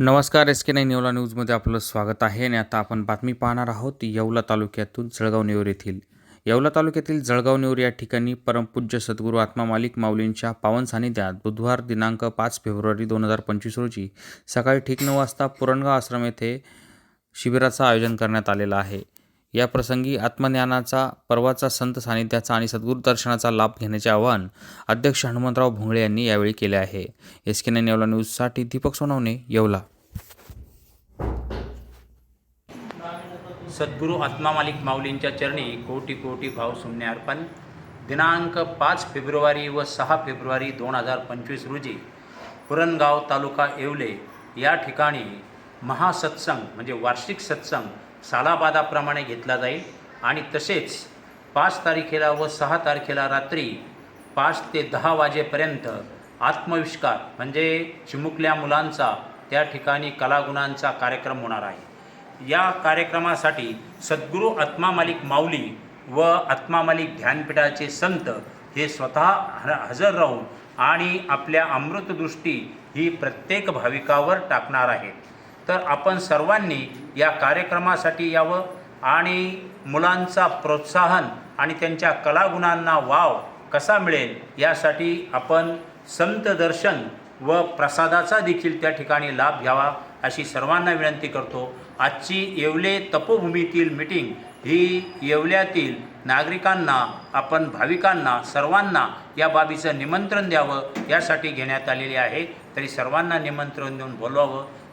नमस्कार S K nine Yeola न्यूजमध्ये आपलं स्वागत आहे आणि आता आपण बातमी पाहणार आहोत येवला तालुक्यातून जळगाव नेवर येथील. येवला तालुक्यातील जळगाव नेवर या ठिकाणी परमपूज्य सद्गुरू आत्मा मालिक माऊलींच्या पावन सानिध्यात बुधवार दिनांक पाच फेब्रुवारी दोन हजार पंचवीस रोजी सकाळी ठीक नऊ वाजता पुरणगाव आश्रम येथे शिबिराचं आयोजन करण्यात आलेलं आहे. या प्रसंगी आत्मज्ञानाचा पर्वाचा संत सानिध्याचा आणि सद्गुरू दर्शनाचा लाभ घेण्याचे आवाहन अध्यक्ष हनुमंतराव भोंगळे यांनी यावेळी केले आहे. एस के नाईन येवला न्यूजसाठी दीपक सोनवणे येवला. सद्गुरू आत्मा मालिक माऊलींच्या चरणी कोटी कोटी भाव सुमने अर्पण. दिनांक पाच फेब्रुवारी व सहा फेब्रुवारी दोन हजार पंचवीस रोजी पुरणगाव तालुका येवले या ठिकाणी महासत्संग म्हणजे वार्षिक सत्संग सालाबादाप्रमाणे घेतला जाईल. आणि तसेच पाच तारखेला व सहा तारखेला रात्री पाच ते दहा वाजेपर्यंत आत्मविष्कार म्हणजे चिमुकल्या मुलांचा त्या ठिकाणी कलागुणांचा कार्यक्रम होणार आहे. या कार्यक्रमासाठी सद्गुरू आत्मा मालिक माऊली व आत्मा मालिक ध्यानपीठाचे संत हे स्वतः ह हजर राहून आणि आपल्या अमृतदृष्टी ही प्रत्येक भाविकावर टाकणार आहेत. तर आपण सर्वांनी या कार्यक्रमासाठी यावं आणि मुलांचा प्रोत्साहन आणि त्यांच्या कलागुणांना वाव कसा मिळेल यासाठी आपण संत दर्शन व प्रसादाचा देखील त्या ठिकाणी लाभ घ्यावा अशी सर्वांना विनंती करतो. आजची येवले तपोभूमीतील मिटिंग ही येवल्यातील नागरिकांना आपण भाविकांना सर्वांना या बाबीचं निमंत्रण द्यावं यासाठी घेण्यात आलेली आहे. तरी सर्वांना निमंत्रण देऊन बोलवावं.